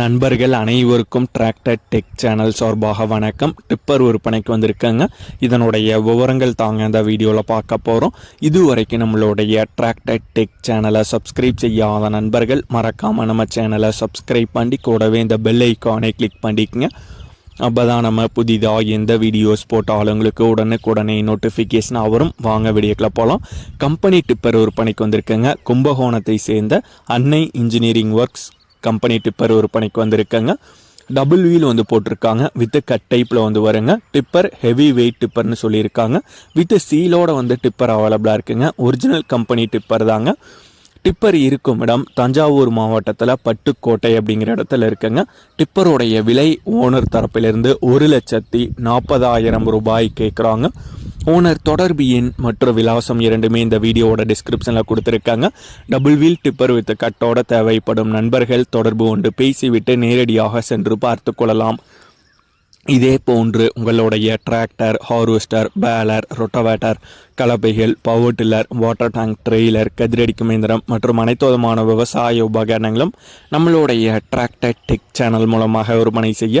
நண்பர்கள் அனைவருக்கும் tractor tech channel சார்பாக வணக்கம். டிப்பர் விற்பனைக்கு வந்திருக்காங்க. இதனுடைய விவரங்கள் தாங்க இந்த வீடியோவில் பார்க்க போகிறோம் இதுவரைக்கும் நம்மளுடைய டிராக்டர் டெக் சேனலை சப்ஸ்கிரைப் செய்யாத நண்பர்கள் மறக்காமல் நம்ம சேனலை சப்ஸ்கிரைப் பண்ணி கூடவே இந்த பெல் ஐக்கானை கிளிக் பண்ணிக்கங்க. அப்போ தான் நம்ம புதிதாக எந்த வீடியோஸ் போட்டாலும் உங்களுக்கு உடனுக்குடனே நோட்டிஃபிகேஷன் வரும். வாங்க வீடியோக்குள்ள போகலாம் கம்பெனி டிப்பர் விற்பனைக்கு வந்திருக்கேங்க. கும்பகோணத்தை சேர்ந்த அன்னை இன்ஜினியரிங் ஒர்க்ஸ் கம்பெனி டிப்பர் விற்பனைக்கு வந்திருக்கங்க. டபுள் வீல் வந்து போட்டிருக்காங்க. வித் கட் டைப்பில் வந்து வருங்க. டிப்பர் ஹெவி வெயிட் டிப்பர்னு சொல்லியிருக்காங்க. வித் சீலோட வந்து டிப்பர் அவைலபிளாக இருக்குங்க. ஒரிஜினல் கம்பெனி டிப்பர் தாங்க. டிப்பர் இருக்கும் இடம் தஞ்சாவூர் மாவட்டத்தில் பட்டுக்கோட்டை அப்படிங்கிற இடத்துல இருக்குங்க. டிப்பருடைய விலை ஓனர் தரப்பிலிருந்து ஒரு லட்சத்தி நாற்பதாயிரம் ரூபாய் கேட்குறாங்க ஓனர் தொடர்பு எண் மற்றும் விலாசம் இரண்டுமே இந்த வீடியோவோட டிஸ்கிரிப்ஷனில் கொடுத்துருக்காங்க. டபுள் வீல் டிப்பர் வித் கட்டோட தேவைப்படும் நண்பர்கள் தொடர்பு கொண்டு பேசிவிட்டு நேரடியாக சென்று பார்த்து கொள்ளலாம். இதே போன்று உங்களுடைய tractor harvester baler rotavator கலப்பைகள் power tiller water tank trailer கதிரடிக்கும் இயந்திரம் மற்றும் அனைத்து விதமான விவசாய உபகரணங்களும் நம்மளுடைய டிராக்டர் டெக் சேனல் மூலமாக விற்பனை செய்ய